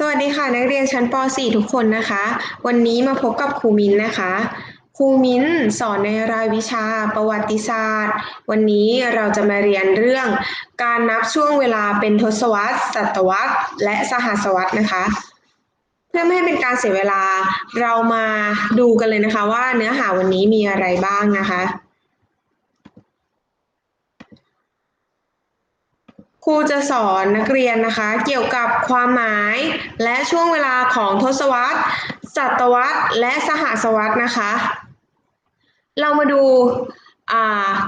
สวัสดีค่ะ นักเรียนชั้นป .4 ทุกคนนะคะ วันนี้มาพบกับครูมิ้นนะคะครูมิ้นสอนในรายวิชาประวัติศาสตร์ วันนี้เราจะมาเรียนเรื่อง การนับช่วงเวลาเป็นทศวรรษ ศตวรรษ และสหัสวรรษนะคะ เพื่อไม่ให้เป็นการเสียเวลาเรามาดูกันเลยนะคะว่าเนื้อหาวันนี้มีอะไรบ้างนะคะ ครูจะสอนนักเรียนนะคะ เกี่ยวกับความหมายและช่วงเวลาของทศวรรษศตวรรษและสหัสวรรษนะคะ เรามาดู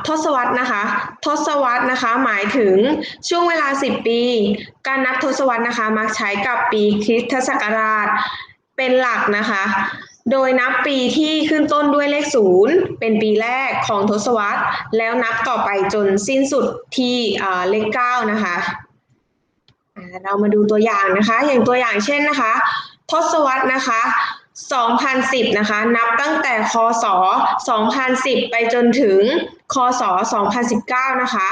ทศวรรษนะคะ ทศวรรษนะคะ หมายถึงช่วงเวลา 10 ปี การนับทศวรรษนะคะ มักใช้กับปีคริสตศักราชเป็นหลักนะคะ โดยนับปีที่ขึ้นต้นด้วยเลขศูนย์เป็นปีแรกของทศวรรษ แล้วนับต่อไปจนสิ้นสุดที่เลขเก้านะคะเรามาดูตัวอย่างนะคะ อย่างตัวอย่างเช่นนะคะ ทศวรรษนะคะ 2010 นะคะ นับตั้งแต่คศ 2010 ไปจนถึงคศ 2019 นะคะ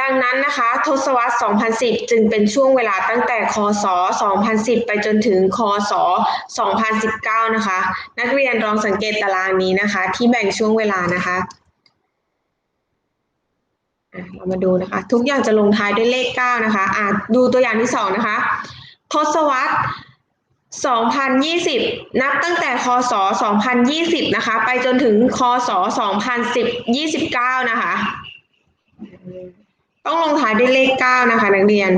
ดังนั้นนะคะ ทศวรรษ 2010 จึงเป็นช่วงเวลาตั้งแต่ คศ 2010 ไปจนถึง คศ 2019 นะคะ นักเรียนลองสังเกตตารางนี้นะคะ ที่แบ่งช่วงเวลานะคะเรามาดูนะคะ ทุกอย่างจะลงท้ายด้วยเลข 9 นะคะอะดูตัวอย่างที่ 2 นะคะ ทศวรรษ 2020 นับตั้งแต่ คศ 2020 นะคะ ไปจนถึง คศ 2010 29 นะคะ ต้องลงท้ายด้วยเลข 9 นะคะ นักเรียน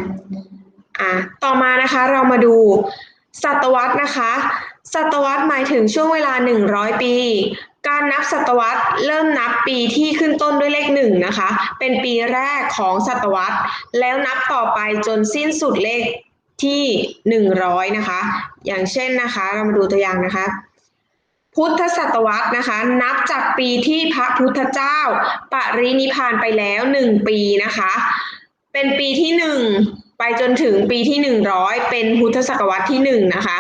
อะต่อมานะคะเรามาดูศตวรรษนะคะ ศตวรรษหมายถึงช่วงเวลา 100 ปี การนับศตวรรษเริ่มนับปีที่ขึ้นต้นด้วยเลขหนึ่งนะคะ เป็นปีแรกของศตวรรษ แล้วนับต่อไปจนสิ้นสุดเลขที่ 100 นะคะ อย่างเช่นนะคะ เรามาดูตัวอย่างนะคะ พุทธศตวรรษนะคะ นับจากปีที่พระพุทธเจ้า ปรินิพานไปแล้วหนึ่งปีนะคะ เป็นปีที่หนึ่งไปจนถึงปีที่หนึ่งร้อยเป็นพุทธศตวรรษที่หนึ่งนะคะ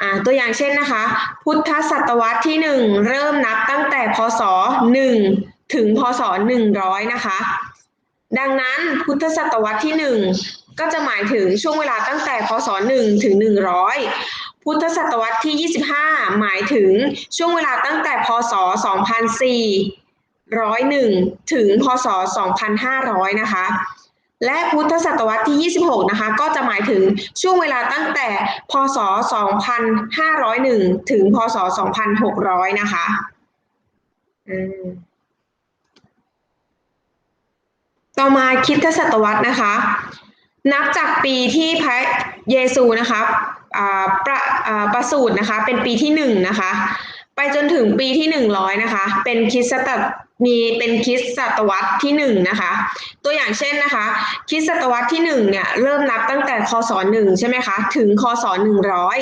อ่าตัวอย่างเช่นนะคะ พุทธศตวรรษที่หนึ่งเริ่มนับตั้งแต่พศหนึ่งถึงพศหนึ่งร้อยนะคะ ดังนั้นพุทธศตวรรษที่หนึ่งก็จะหมายถึงช่วงเวลาตั้งแต่พศหนึ่งถึงหนึ่งร้อย พุทธศตวรรษที่ 25 หมายถึงช่วงเวลาตั้งแต่พศ 2401 ถึงพศ 2500 นะคะ และพุทธศตวรรษที่ 26 นะคะ ก็จะหมายถึงช่วงเวลาตั้งแต่พศ 2501 ถึงพศ 2600 นะคะอืมต่อมาคิดศตวรรษนะคะ นับจากปีที่พระ เยซูนะคะประประสูตินะคะ เป็นปีที่หนึ่งนะคะ ไปจนถึงปีที่หนึ่งร้อยนะคะ เป็นคริสตมีเป็นคริสตศตวรรษที่หนึ่งนะคะ ตัวอย่างเช่นนะคะ คริสตศตวรรษที่หนึ่งเนี่ยเริ่มนับตั้งแต่คศหนึ่งใช่ไหมคะ ถึงคศหนึ่งร้อย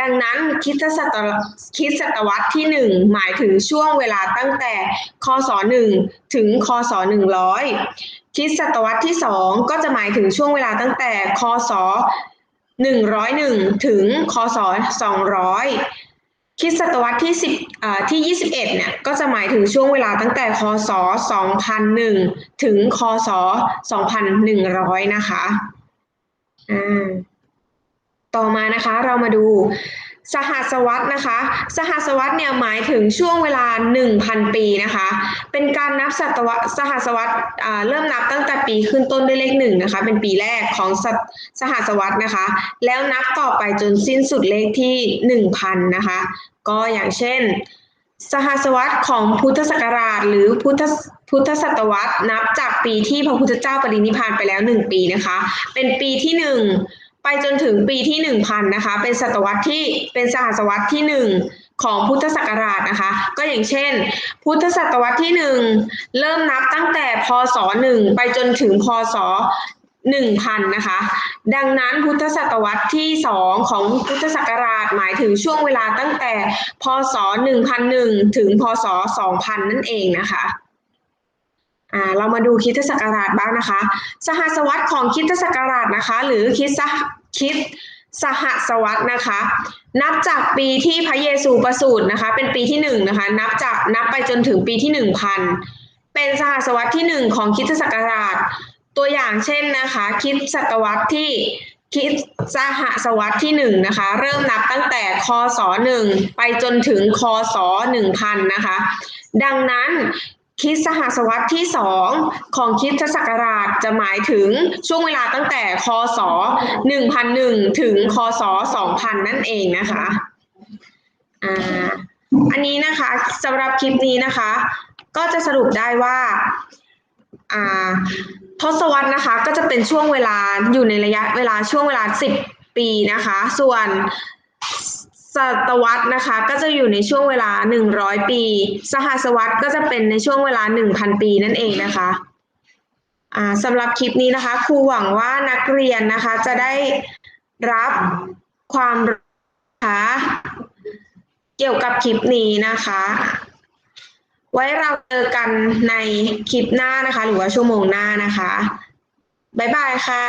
ดังนั้นคริสตศตวรรษคริสตศตวรรษที่หนึ่งหมายถึงช่วงเวลาตั้งแต่คศหนึ่งถึงคศหนึ่งร้อยคริสตศตวรรษที่สองก็จะหมายถึงช่วงเวลาตั้งแต่คศ หนึ่งร้อยหนึ่งถึงคศสองร้อยคิสตศตวรรษที่สิบอ่าที่ยี่สิบเอ็ดเนี่ยก็จะหมายถึงช่วงเวลาตั้งแต่คศสองพันหนึ่งถึงคศสองพันหนึ่งร้อยนะคะอ่าต่อมานะคะเรามาดู สหัสวรรษนะคะ สหัสวรรษเนี่ยหมายถึงช่วงเวลา 1,000 ปีนะคะ เป็นการนับศตวรรษสหัสวรรษเริ่มนับตั้งแต่ปีขึ้นต้นด้วยเลขหนึ่งนะคะ เป็นปีแรกของสสหัสวรรษนะคะ แล้วนับต่อไปจนสิ้นสุดเลขที่ 1,000 นะคะ ก็อย่างเช่น สหัสวรรษของพุทธศักราช หรือพุทธพุทธศตวรรษนับจากปีที่พระพุทธเจ้าปรินิพพานไปแล้ว 1 ปีนะคะ เป็นปีที่ 1 ไปจนถึงปีที่ 1,000 นะคะ เป็นศตวรรษที่เป็นสหัสวรรษที่ 1 ของพุทธศักราชนะคะ ก็อย่างเช่น พุทธศตวรรษที่ 1 เริ่มนับตั้งแต่พศ 1 ไปจนถึงพศ1,000 นะคะ ดังนั้นพุทธศตวรรษที่ 2 ของพุทธศักราชหมายถึงช่วงเวลาตั้งแต่ พศ 1001 ถึง พศ 2000 นั่นเองนะคะ เรามาดูคริสตศักราชบ้างนะคะ สหัสวรรษของคริสตศักราชนะคะ หรือคริสตคริสตสหัสวรรษนะคะ นับจากปีที่พระเยซูประสูตินะคะ เป็นปีที่หนึ่งนะคะ นับจากนับไปจนถึงปีที่หนึ่งพันเป็นสหัสวรรษที่หนึ่งของคริสตศักราช ตัวอย่างเช่นนะคะคริสตศตวรรษที่คิดสหศวรรษที่หนึ่งนะคะ เริ่มนับตั้งแต่คศหนึ่งไปจนถึงคศหนึ่งพันนะคะ ดังนั้น คิดสหศวรรษที่สองของคิดศักราชจะหมายถึงช่วงเวลาตั้งแต่คศหนึ่งพันหนึ่งถึงคศสองพันนั่นเองนะคะอ่าอันนี้นะคะสำหรับคลิปนี้นะคะ ก็จะสรุปได้ว่าอ่าทศวรรษนะคะก็จะเป็นช่วงเวลาอยู่ในระยะเวลาช่วงเวลา 10 ปีนะคะ ส่วน ศตวรรษนะคะก็จะอยู่ในช่วงเวลา 100 ปี สหัสวรรษก็จะเป็นในช่วงเวลา 1,000 ปีนั่นเองนะคะสำหรับคลิปนี้นะคะครูหวังว่านักเรียนนะคะจะได้รับความรู้นะคะเกี่ยวกับคลิปนี้นะคะ ไว้เราเจอกันในคลิปหน้านะคะ หรือว่าชั่วโมงหน้านะคะ บ๊ายบายค่ะ